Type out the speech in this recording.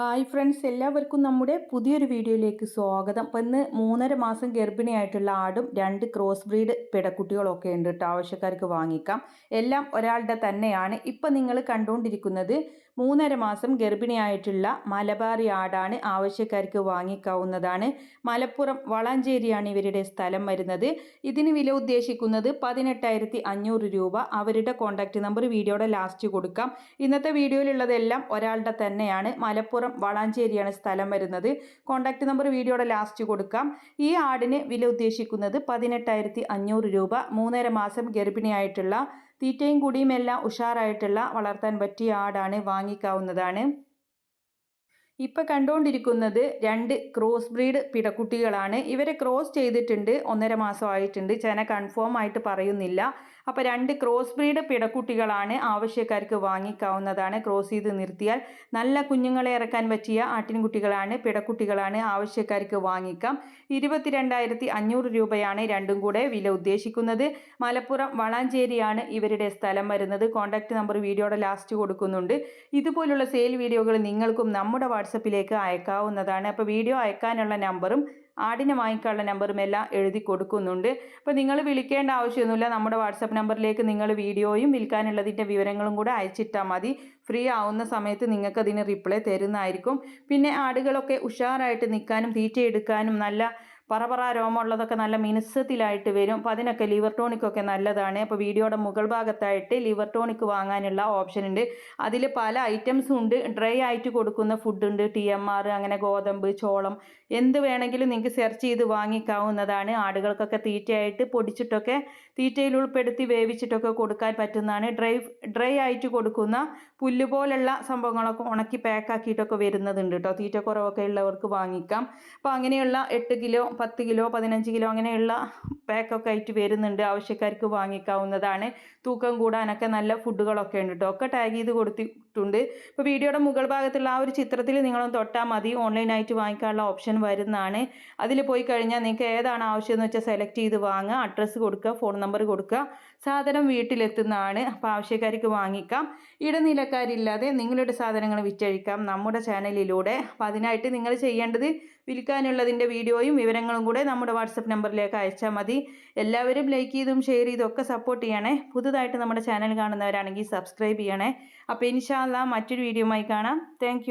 Hi friends എല്ലാവർക്കും നമ്മുടെ പുതിയൊരു വീഡിയോയിലേക്ക് സ്വാഗതം. അപ്പം ഇന്ന് മൂന്നര മാസം ഗർഭിണിയായിട്ടുള്ള ആടും രണ്ട് ക്രോസ് ബ്രീഡ് പിടക്കുട്ടികളൊക്കെ ഉണ്ട് കേട്ടോ. ആവശ്യക്കാർക്ക് വാങ്ങിക്കാം. എല്ലാം ഒരാളുടെ തന്നെയാണ്. ഇപ്പം നിങ്ങൾ കണ്ടുകൊണ്ടിരിക്കുന്നത് മൂന്നര മാസം ഗർഭിണിയായിട്ടുള്ള മലബാറി ആടാണ് ആവശ്യക്കാർക്ക് വാങ്ങിക്കാവുന്നതാണ്. മലപ്പുറം വളാഞ്ചേരിയാണ് ഇവരുടെ സ്ഥലം വരുന്നത്. ഇതിന് വില ഉദ്ദേശിക്കുന്നത് പതിനെട്ടായിരത്തി അഞ്ഞൂറ് രൂപ. അവരുടെ കോൺടാക്റ്റ് നമ്പർ വീഡിയോയുടെ ലാസ്റ്റ് കൊടുക്കാം. ഇന്നത്തെ വീഡിയോയിലുള്ളതെല്ലാം ഒരാളുടെ തന്നെയാണ്. മലപ്പുറം വളാഞ്ചേരിയാണ് സ്ഥലം വരുന്നത്. കോൺടാക്റ്റ് നമ്പർ വീഡിയോയുടെ ലാസ്റ്റ് കൊടുക്കാം. ഈ ആടിന് വില ഉദ്ദേശിക്കുന്നത് പതിനെട്ടായിരത്തി അഞ്ഞൂറ് രൂപ. മൂന്നര മാസം ഗർഭിണിയായിട്ടുള്ള തീറ്റയും കുടിയും എല്ലാം ഉഷാറായിട്ടുള്ള വളർത്താൻ പറ്റിയ ആടാണ് വാങ്ങിക്കാവുന്നതാണ്. ഇപ്പം കണ്ടുകൊണ്ടിരിക്കുന്നത് രണ്ട് ക്രോസ് ബ്രീഡ് പിടക്കുട്ടികളാണ്. ഇവരെ ക്രോസ് ചെയ്തിട്ടുണ്ട്. ഒന്നര മാസമായിട്ടുണ്ട് ചേന കൺഫേം ആയിട്ട് പറയുന്നില്ല. അപ്പോൾ രണ്ട് ക്രോസ് ബ്രീഡ് പിടക്കുട്ടികളാണ് ആവശ്യക്കാർക്ക് വാങ്ങിക്കാവുന്നതാണ്. ക്രോസ് ചെയ്ത് നിർത്തിയാൽ നല്ല കുഞ്ഞുങ്ങളെ ഇറക്കാൻ പറ്റിയ ആട്ടിൻകുട്ടികളാണ് പിടക്കുട്ടികളാണ് ആവശ്യക്കാർക്ക് വാങ്ങിക്കാം. ഇരുപത്തിരണ്ടായിരത്തി അഞ്ഞൂറ് രൂപയാണ് രണ്ടും കൂടെ വില ഉദ്ദേശിക്കുന്നത്. മലപ്പുറം വളാഞ്ചേരിയാണ് ഇവരുടെ സ്ഥലം വരുന്നത്. കോൺടാക്റ്റ് നമ്പർ വീഡിയോയുടെ ലാസ്റ്റ് കൊടുക്കുന്നുണ്ട്. ഇതുപോലുള്ള സെയിൽ വീഡിയോകൾ നിങ്ങൾക്കും നമ്മുടെ വാട്സപ്പിലേക്ക് അയക്കാവുന്നതാണ്. അപ്പോൾ വീഡിയോ അയക്കാനുള്ള നമ്പറും ആടിനെ വാങ്ങിക്കാനുള്ള നമ്പറും എല്ലാം എഴുതി കൊടുക്കുന്നുണ്ട്. അപ്പോൾ നിങ്ങൾ വിളിക്കേണ്ട ആവശ്യമൊന്നുമില്ല. നമ്മുടെ വാട്സപ്പ് നമ്പറിലേക്ക് നിങ്ങൾ വീഡിയോയും വിൽക്കാനുള്ളതിന്റെ വിവരങ്ങളും കൂടെ അയച്ചിട്ടാൽ മതി. ഫ്രീ ആവുന്ന സമയത്ത് നിങ്ങൾക്ക് അതിന് റിപ്ലൈ തരുന്നതായിരിക്കും. പിന്നെ ആടുകളൊക്കെ ഉഷാറായിട്ട് നിൽക്കാനും തീറ്റയെടുക്കാനും നല്ല പറപറ രോമമുള്ളതൊക്കെ നല്ല മിനുസത്തിലായിട്ട് വരും. അപ്പോൾ അതിനൊക്കെ ലിവർ ടോണിക്കൊക്കെ നല്ലതാണ്. അപ്പോൾ വീഡിയോയുടെ മുകൾ ഭാഗത്തായിട്ട് ലിവർ ടോണിക്ക് വാങ്ങാനുള്ള ഓപ്ഷൻ ഉണ്ട്. അതിൽ പല ഐറ്റംസും ഉണ്ട്. ഡ്രൈ ആയിട്ട് കൊടുക്കുന്ന ഫുഡ് ഉണ്ട്. ടി എം ആർ അങ്ങനെ ഗോതമ്പ് ചോളം എന്ത് വേണമെങ്കിലും നിങ്ങൾക്ക് സെർച്ച് ചെയ്ത് വാങ്ങിക്കാവുന്നതാണ്. ആടുകൾക്കൊക്കെ തീറ്റയായിട്ട് പൊടിച്ചിട്ടൊക്കെ തീറ്റയിൽ ഉൾപ്പെടുത്തി വേവിച്ചിട്ടൊക്കെ കൊടുക്കാൻ പറ്റുന്നതാണ്. ഡ്രൈ ഡ്രൈ ആയിട്ട് കൊടുക്കുന്ന പുല്ല് പോലുള്ള സംഭവങ്ങളൊക്കെ ഉണക്കി പാക്കാക്കിയിട്ടൊക്കെ വരുന്നതുണ്ട് കേട്ടോ. തീറ്റക്കുറവൊക്കെ ഉള്ളവർക്ക് വാങ്ങിക്കാം. അപ്പോൾ അങ്ങനെയുള്ള എട്ട് കിലോ പത്ത് കിലോ പതിനഞ്ച് കിലോ അങ്ങനെയുള്ള പാക്കൊക്കെ ആയിട്ട് വരുന്നുണ്ട്. ആവശ്യക്കാർക്ക് വാങ്ങിക്കാവുന്നതാണ്. തൂക്കം കൂടാനൊക്കെ നല്ല ഫുഡുകളൊക്കെ ഉണ്ട് കേട്ടോ ഒക്കെ ടാഗ് ചെയ്ത് കൊടുത്തിട്ടുണ്ട്. ഇപ്പോൾ വീഡിയോയുടെ മുകൾ ഭാഗത്തുള്ള ആ ഒരു ചിത്രത്തിൽ നിങ്ങളൊന്ന് തൊട്ടാൽ മതി. ഓൺലൈനായിട്ട് വാങ്ങിക്കാനുള്ള ഓപ്ഷൻ വരുന്നതാണ്. അതിൽ പോയി കഴിഞ്ഞാൽ നിങ്ങൾക്ക് ഏതാണ് ആവശ്യം എന്ന് വെച്ചാൽ സെലക്ട് ചെയ്ത് വാങ്ങുക അഡ്രസ്സ് കൊടുക്കുക ഫോൺ നമ്പർ കൊടുക്കുക. സാധനം വീട്ടിലെത്തുന്നതാണ്. അപ്പോൾ ആവശ്യക്കാർക്ക് വാങ്ങിക്കാം. ഇടനിലക്കാരില്ലാതെ നിങ്ങളുടെ സാധനങ്ങൾ വിറ്റഴിക്കാം നമ്മുടെ ചാനലിലൂടെ. അപ്പോൾ അതിനായിട്ട് നിങ്ങൾ ചെയ്യേണ്ടത് വിൽക്കാനുള്ളതിന്റെ വീഡിയോയും വിവരങ്ങളും കൂടെ നമ്മുടെ വാട്സപ്പ് നമ്പറിലേക്ക് അയച്ചാൽ മതി. എല്ലാവരും ലൈക്ക് ചെയ്തും ഷെയർ ചെയ്തും ഒക്കെ സപ്പോർട്ട് ചെയ്യണേ. പുതുതായിട്ട് നമ്മുടെ ചാനൽ കാണുന്നവരാണെങ്കിൽ സബ്സ്ക്രൈബ് ചെയ്യണേ. അപ്പോൾ ഇൻഷാല്ല മറ്റൊരു വീഡിയോ ആയി കാണാം. താങ്ക്